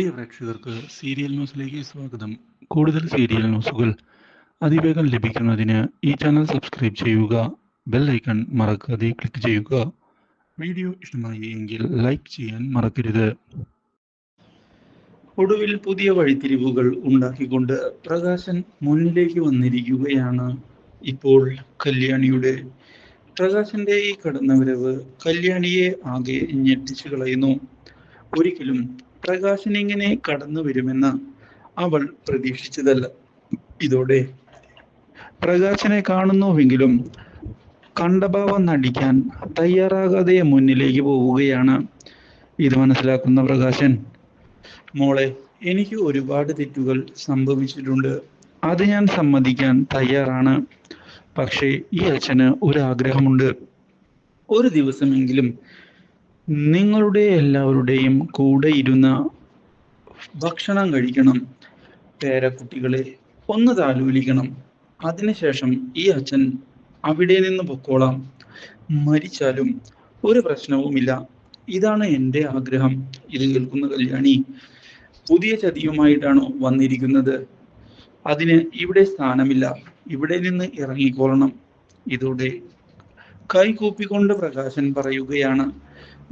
പ്രിയ പ്രേക്ഷകർക്ക് സീരിയൽ ന്യൂസിലേക്ക് സ്വാഗതം. കൂടുതൽ സീരിയൽ ന്യൂസുകൾ അതിവേഗം ലഭിക്കുന്നതിന് ഈ ചാനൽ സബ്സ്ക്രൈബ് ചെയ്യുക ബെൽ ഐക്കൺ മറക്കാതെ ക്ലിക്ക് ചെയ്യുക. വീഡിയോ ഇഷ്ടമായി എങ്കിൽ ലൈക്ക് ചെയ്യാൻ മറക്കരുത്. ഒടുവിൽ പുതിയ വഴിത്തിരിവുകൾ ഉണ്ടാക്കിക്കൊണ്ട് പ്രകാശൻ മുന്നിലേക്ക് വന്നിരിക്കുകയാണ്. ഇപ്പോൾ കല്യാണിയുടെ പ്രകാശന്റെ ഈ കടന്നവരവ് കല്യാണിയെ ആകെ ഞെട്ടിച്ചു കളയുന്നു. ഒരിക്കലും പ്രകാശൻ ഇങ്ങനെ കടന്നു വരുമെന്ന് അവൾ പ്രതീക്ഷിച്ചതല്ല. ഇതോടെ പ്രകാശനെ കാണുന്നുവെങ്കിലും കണ്ടഭാവം നടിക്കാൻ തയ്യാറാകാതെ മുന്നിലേക്ക് പോവുകയാണ്. ഇത് മനസ്സിലാക്കുന്ന പ്രകാശൻ മോളെ എനിക്ക് ഒരുപാട് തെറ്റുകൾ സംഭവിച്ചിട്ടുണ്ട്. അത് ഞാൻ സമ്മതിക്കാൻ തയ്യാറാണ്. പക്ഷേ ഈ അച്ഛന് ഒരു ആഗ്രഹമുണ്ട് ഒരു ദിവസമെങ്കിലും നിങ്ങളുടെ എല്ലാവരുടെയും കൂടെ ഇരുന്ന് ഭക്ഷണം കഴിക്കണം. പേരക്കുട്ടികളെ ഒന്ന് താലോലിക്കണം. അതിനുശേഷം ഈ അച്ഛൻ അവിടെ നിന്ന് പൊക്കോളാം. മരിച്ചാലും ഒരു പ്രശ്നവുമില്ല. ഇതാണ് എന്റെ ആഗ്രഹം. ഇത് കേൾക്കുന്ന കല്യാണി. പുതിയ ചതിയുമായിട്ടാണോ വന്നിരിക്കുന്നത്? അതിന് ഇവിടെ സ്ഥാനമില്ല. ഇവിടെ നിന്ന് ഇറങ്ങിക്കൊള്ളണം ഇതോടെ കൈകൂപ്പിക്കൊണ്ട് പ്രകാശൻ പറയുകയാണ്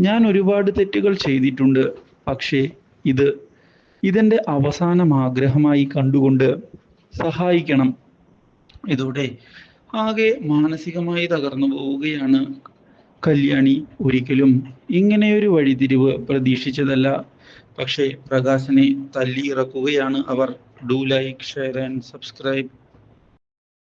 ഞാൻ ഒരുപാട് തെറ്റുകൾ ചെയ്തിട്ടുണ്ട് പക്ഷേ ഇത് ഇതെന്റെ അവസാനം ആഗ്രഹമായി കണ്ടുകൊണ്ട് സഹായിക്കണം. ഇതോടെ ആകെ മാനസികമായി തകർന്നു പോവുകയാണ് കല്യാണി. ഒരിക്കലും ഇങ്ങനെയൊരു വഴിതിരിവ് പ്രതീക്ഷിച്ചതല്ല. പക്ഷേ പ്രകാശനെ തല്ലിയിറക്കുകയാണ് അവർ. Do like share and subscribe.